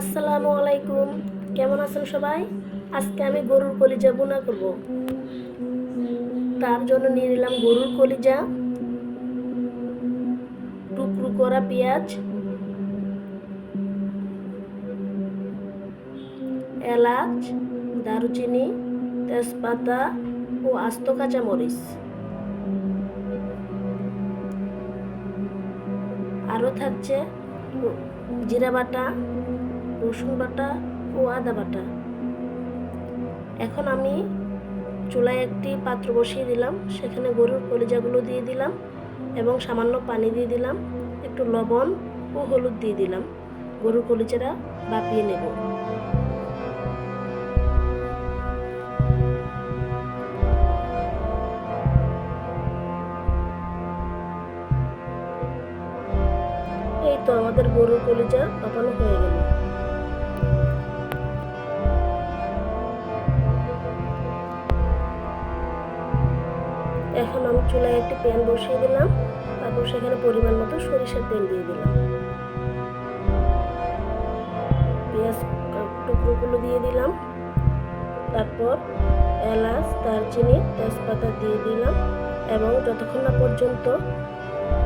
আসসালামু আলাইকুম। কেমন আছেন সবাই? আজকে আমি গরুর কলিজা বোনা করব। তার জন্য নিয়ে নিলাম গরুর কলিজা, টুকরো করা পেঁয়াজ, এলাচ, দারুচিনি, তেজপাতা ও আস্ত কাঁচামরিচ। আরও থাকছে জিরা বাটা রসুন বাটা ও আদা বাটা। এখন আমি চুলায় একটি পাত্র বসিয়ে দিলাম। সেখানে গরুর কলিজাগুলো দিয়ে দিলাম এবং সামান্য পানি দিয়ে দিলাম, একটু লবণ ও হলুদ দিয়ে দিলাম। গরুর কলিজাটা বাপিয়ে নেব। এই তো আমাদের গরুর কলিজা পাকানো হয়ে গেল। চুলায় একটি প্যান বসিয়ে দিলাম। তারপর সেখানে পরিমাণ মতো সরিষার তেল দিয়ে দিলাম। পেঁয়াজ টুকরোগুলো দিয়ে দিলাম। তারপর এলাচ, দারচিনি, তেজপাতা দিয়ে দিলাম এবং যতক্ষণ না পর্যন্ত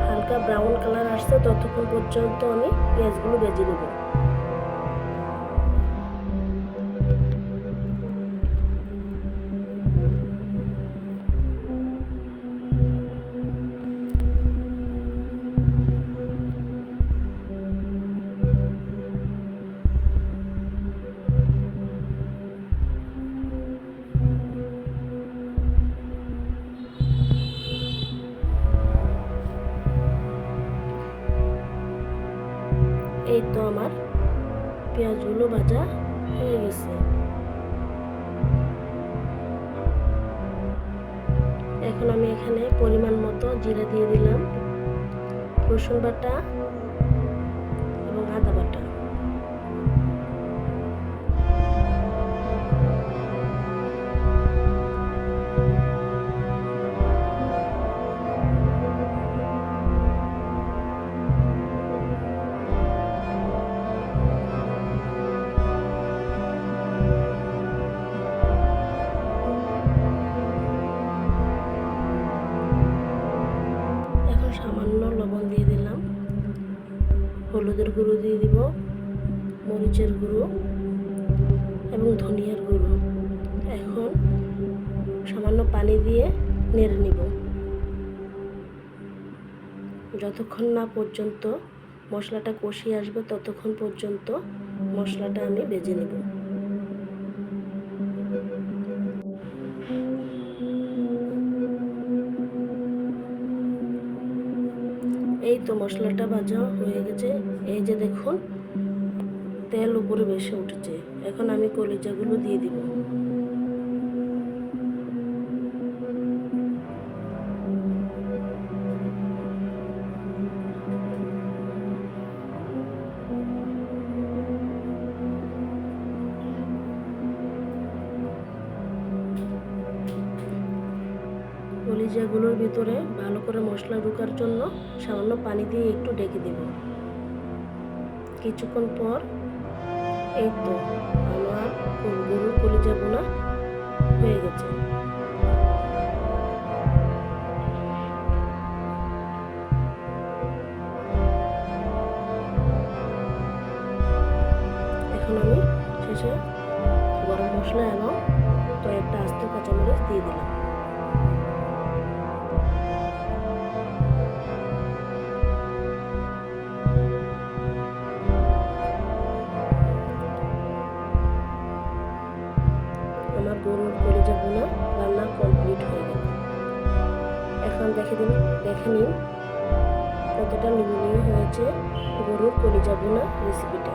হালকা ব্রাউন কালার আসছে, ততক্ষণ পর্যন্ত আমি পেঁয়াজগুলো ভেজে নেব। এই তো আমার পেঁয়াজগুলো ভাজা হয়ে গেছে। এখন আমি এখানে পরিমাণ মতো জিরা দিয়ে দিলাম, রসুন বাটা এবং আদা বাটা। হলুদের গুঁড়ো দিয়ে দিব, মরিচের গুঁড়ো এবং ধনিয়ার গুঁড়ো। এখন সামান্য পানি দিয়ে নেড়ে নিব। যতক্ষণ না পর্যন্ত মশলাটা কষিয়ে আসবে, ততক্ষণ পর্যন্ত মশলাটা আমি বেজে নেব। এই তো মশলাটা ভাজা হয়ে গেছে। এই যে দেখুন, তেল উপরে বেশি উঠেছে। এখন আমি কলিজাগুলো দিয়ে দিব। কলিজাগুলোর ভিতরে ভালো করে মশলা ঢোকার জন্য সামান্য পানি দিয়ে একটু ডেকে দেব। কিছুক্ষণ পর এই তো আমার গরুর কলিজা হয়ে গেছে। এখন আমি শেষে গরম মশলা এবং কয়েকটা আস্ত কাঁচামরিচ দিয়ে দিলাম। দেখে দিন দেখে নিন কতটা লোভনীয় হয়েছে গরুর কলিজা বোনা রেসিপিটা